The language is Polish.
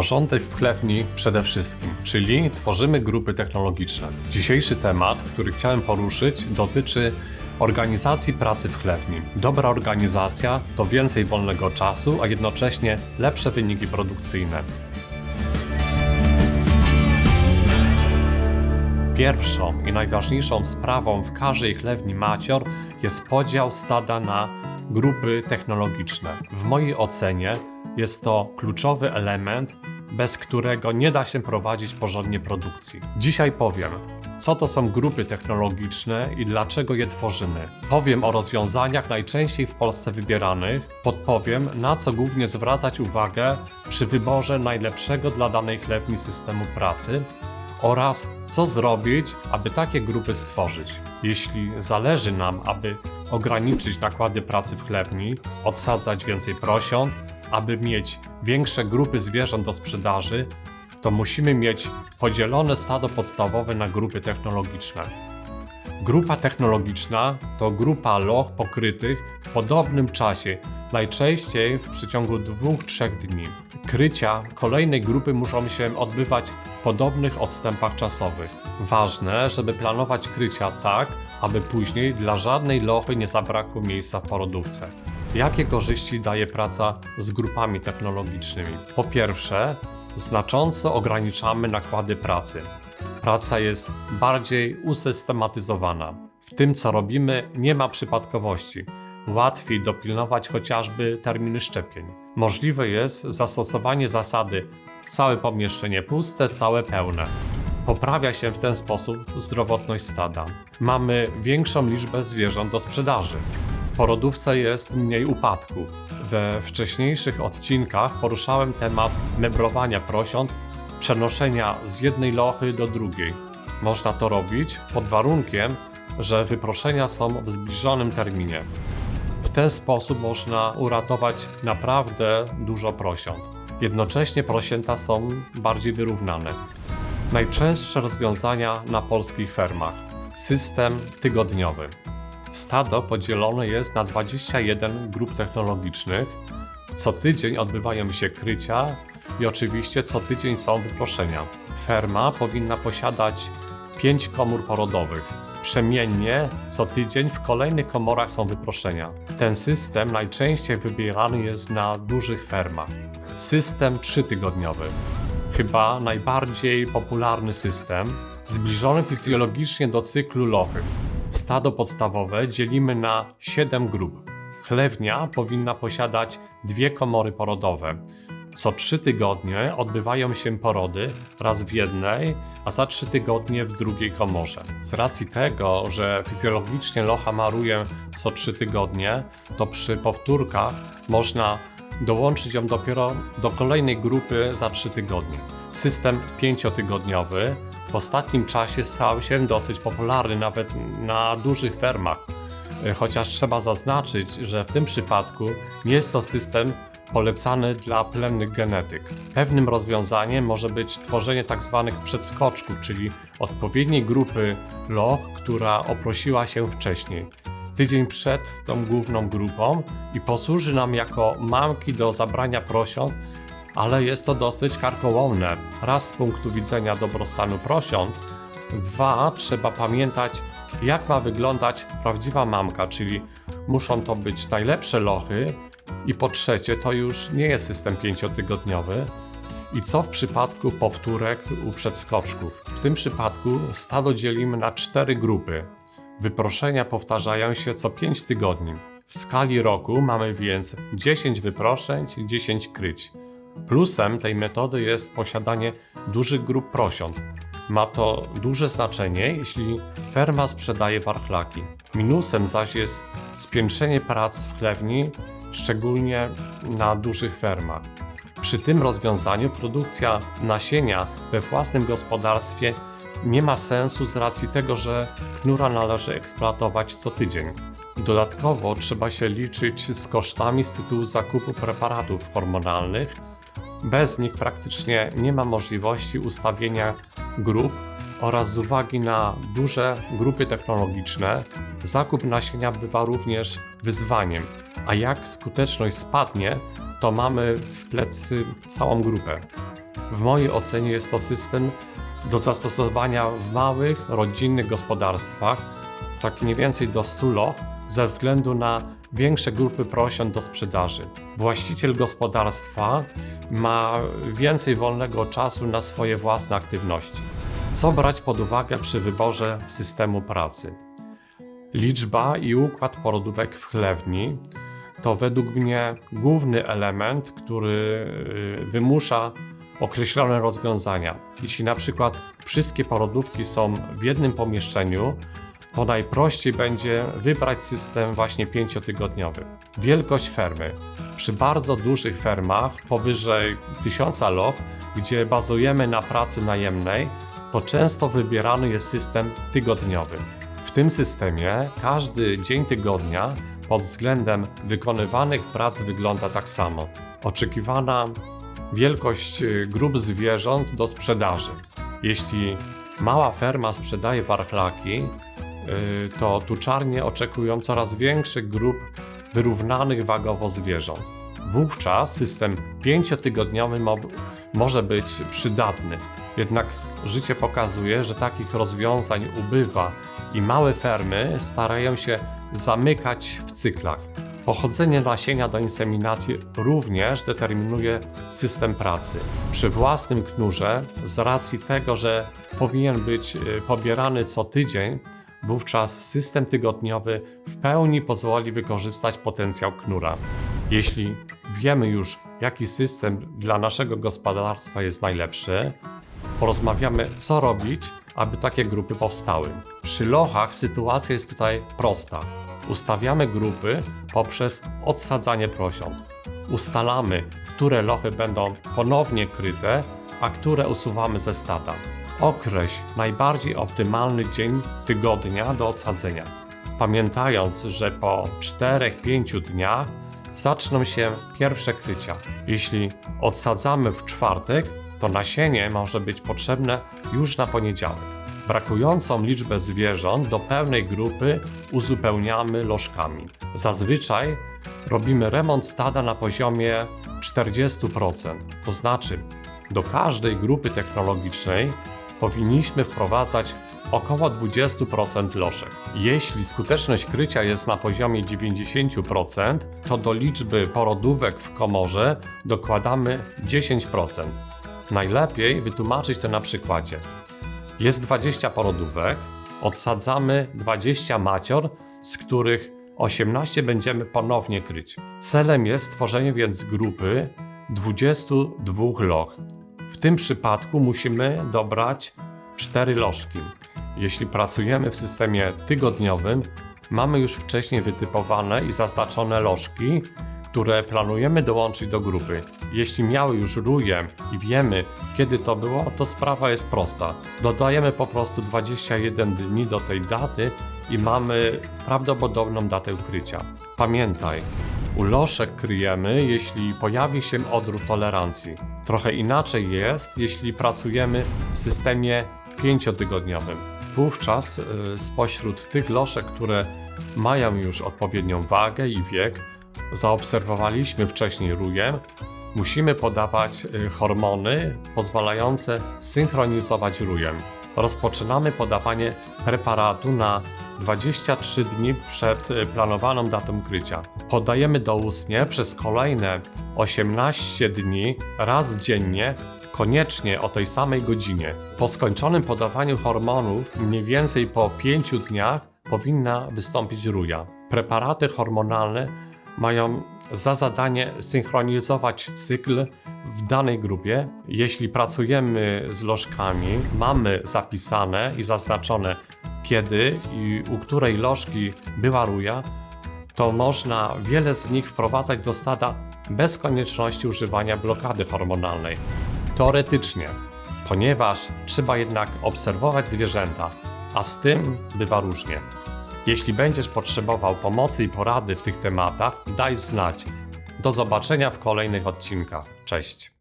Porządek w chlewni przede wszystkim, czyli tworzymy grupy technologiczne. Dzisiejszy temat, który chciałem poruszyć, dotyczy organizacji pracy w chlewni. Dobra organizacja to więcej wolnego czasu, a jednocześnie lepsze wyniki produkcyjne. Pierwszą i najważniejszą sprawą w każdej chlewni macior jest podział stada na grupy technologiczne. W mojej ocenie jest to kluczowy element, bez którego nie da się prowadzić porządnie produkcji. Dzisiaj powiem, co to są grupy technologiczne i dlaczego je tworzymy. Powiem o rozwiązaniach najczęściej w Polsce wybieranych, podpowiem, na co głównie zwracać uwagę przy wyborze najlepszego dla danej chlewni systemu pracy oraz co zrobić, aby takie grupy stworzyć. Jeśli zależy nam, aby ograniczyć nakłady pracy w chlewni, odsadzać więcej prosiąt, aby mieć większe grupy zwierząt do sprzedaży, to musimy mieć podzielone stado podstawowe na grupy technologiczne. Grupa technologiczna to grupa loch pokrytych w podobnym czasie, najczęściej w przeciągu 2-3 dni. Krycia kolejnej grupy muszą się odbywać w podobnych odstępach czasowych. Ważne, żeby planować krycia tak, aby później dla żadnej lochy nie zabrakło miejsca w porodówce. Jakie korzyści daje praca z grupami technologicznymi? Po pierwsze, znacząco ograniczamy nakłady pracy. Praca jest bardziej usystematyzowana. W tym, co robimy, nie ma przypadkowości. Łatwiej dopilnować chociażby terminy szczepień. Możliwe jest zastosowanie zasady całe pomieszczenie puste, całe pełne. Poprawia się w ten sposób zdrowotność stada. Mamy większą liczbę zwierząt do sprzedaży. W porodówce jest mniej upadków. We wcześniejszych odcinkach poruszałem temat meblowania prosiąt, przenoszenia z jednej lochy do drugiej. Można to robić pod warunkiem, że wyproszenia są w zbliżonym terminie. W ten sposób można uratować naprawdę dużo prosiąt. Jednocześnie prosięta są bardziej wyrównane. Najczęstsze rozwiązania na polskich fermach. System tygodniowy. Stado podzielone jest na 21 grup technologicznych. Co tydzień odbywają się krycia i oczywiście co tydzień są wyproszenia. Ferma powinna posiadać 5 komór porodowych. Przemiennie co tydzień w kolejnych komorach są wyproszenia. Ten system najczęściej wybierany jest na dużych fermach. System trzytygodniowy. Chyba najbardziej popularny system, zbliżony fizjologicznie do cyklu lochy. Stado podstawowe dzielimy na 7 grup. Chlewnia powinna posiadać dwie komory porodowe. Co 3 tygodnie odbywają się porody, raz w jednej, a za 3 tygodnie w drugiej komorze. Z racji tego, że fizjologicznie locha maruje co 3 tygodnie, to przy powtórkach można dołączyć ją dopiero do kolejnej grupy za 3 tygodnie. System pięciotygodniowy w ostatnim czasie stał się dosyć popularny nawet na dużych fermach. E, Chociaż trzeba zaznaczyć, że w tym przypadku nie jest to system polecany dla plemnych genetyk. Pewnym rozwiązaniem może być tworzenie tzw. przedskoczków, czyli odpowiedniej grupy loch, która oprosiła się wcześniej. Tydzień przed tą główną grupą i posłuży nam jako mamki do zabrania prosiąt, ale jest to dosyć karkołomne. Raz z punktu widzenia dobrostanu prosiąt, dwa trzeba pamiętać, jak ma wyglądać prawdziwa mamka, czyli muszą to być najlepsze lochy, i po trzecie, to już nie jest system pięciotygodniowy. I co w przypadku powtórek u przedskoczków? W tym przypadku stado dzielimy na cztery grupy. Wyproszenia powtarzają się co 5 tygodni. W skali roku mamy więc 10 wyproszeń, 10 kryć. Plusem tej metody jest posiadanie dużych grup prosiąt. Ma to duże znaczenie, jeśli ferma sprzedaje warchlaki. Minusem zaś jest spiętrzenie prac w chlewni, szczególnie na dużych fermach. Przy tym rozwiązaniu produkcja nasienia we własnym gospodarstwie nie ma sensu z racji tego, że knura należy eksploatować co tydzień. Dodatkowo trzeba się liczyć z kosztami z tytułu zakupu preparatów hormonalnych. Bez nich praktycznie nie ma możliwości ustawienia grup oraz z uwagi na duże grupy technologiczne, zakup nasienia bywa również wyzwaniem. A jak skuteczność spadnie, to mamy w plecy całą grupę. W mojej ocenie jest to system do zastosowania w małych, rodzinnych gospodarstwach, tak mniej więcej do 100 loch, ze względu na większe grupy prosiąt do sprzedaży. Właściciel gospodarstwa ma więcej wolnego czasu na swoje własne aktywności. Co brać pod uwagę przy wyborze systemu pracy? Liczba i układ porodówek w chlewni to według mnie główny element, który y, wymusza określone rozwiązania. Jeśli na przykład wszystkie porodówki są w jednym pomieszczeniu, to najprościej będzie wybrać system właśnie pięciotygodniowy. Wielkość fermy. Przy bardzo dużych fermach, powyżej 1000 loch, gdzie bazujemy na pracy najemnej, to często wybierany jest system tygodniowy. W tym systemie każdy dzień tygodnia pod względem wykonywanych prac wygląda tak samo. Oczekiwana wielkość y, grup zwierząt do sprzedaży. Jeśli mała ferma sprzedaje warchlaki, to tuczarnie oczekują coraz większych grup wyrównanych wagowo zwierząt. Wówczas system pięciotygodniowy mo może być przydatny. Jednak życie pokazuje, że takich rozwiązań ubywa i małe fermy starają się zamykać w cyklach. Pochodzenie nasienia do inseminacji również determinuje system pracy. Przy własnym knurze, z racji tego, że powinien być y, pobierany co tydzień, wówczas system tygodniowy w pełni pozwoli wykorzystać potencjał knura. Jeśli wiemy już, jaki system dla naszego gospodarstwa jest najlepszy, porozmawiamy, co robić, aby takie grupy powstały. Przy lochach sytuacja jest tutaj prosta. Ustawiamy grupy poprzez odsadzanie prosiąt. Ustalamy, które lochy będą ponownie kryte, a które usuwamy ze stada. Określ najbardziej optymalny dzień tygodnia do odsadzenia. Pamiętając, że po 4-5 dniach zaczną się pierwsze krycia. Jeśli odsadzamy w czwartek, to nasienie może być potrzebne już na poniedziałek. Brakującą liczbę zwierząt do pełnej grupy uzupełniamy lożkami. Zazwyczaj robimy remont stada na poziomie 40%, to znaczy do każdej grupy technologicznej powinniśmy wprowadzać około 20% lożek. Jeśli skuteczność krycia jest na poziomie 90%, to do liczby porodówek w komorze dokładamy 10%. Najlepiej wytłumaczyć to na przykładzie. Jest 20 porodówek, odsadzamy 20 macior, z których 18 będziemy ponownie kryć. Celem jest stworzenie więc grupy 22 loch. W tym przypadku musimy dobrać 4 lożki. Jeśli pracujemy w systemie tygodniowym, mamy już wcześniej wytypowane i zaznaczone lożki, które planujemy dołączyć do grupy. Jeśli miały już ruję i wiemy, kiedy to było, to sprawa jest prosta. Dodajemy po prostu 21 dni do tej daty i mamy prawdopodobną datę krycia. Pamiętaj, u loszek kryjemy, jeśli pojawi się odruch tolerancji. Trochę inaczej jest, jeśli pracujemy w systemie pięciotygodniowym. Wówczas y, spośród tych loszek, które mają już odpowiednią wagę i wiek, zaobserwowaliśmy wcześniej rujem, musimy podawać y, hormony pozwalające synchronizować rujem. Rozpoczynamy podawanie preparatu na 23 dni przed y, planowaną datą krycia. Podajemy doustnie przez kolejne 18 dni raz dziennie, koniecznie o tej samej godzinie. Po skończonym podawaniu hormonów, mniej więcej po 5 dniach, powinna wystąpić ruja. Preparaty hormonalne mają za zadanie synchronizować cykl w danej grupie. Jeśli pracujemy z lożkami, mamy zapisane i zaznaczone kiedy i u której lożki była ruja, to można wiele z nich wprowadzać do stada bez konieczności używania blokady hormonalnej. Teoretycznie, ponieważ trzeba jednak obserwować zwierzęta, a z tym bywa różnie. Jeśli będziesz potrzebował pomocy i porady w tych tematach, daj znać. Do zobaczenia w kolejnych odcinkach. Cześć.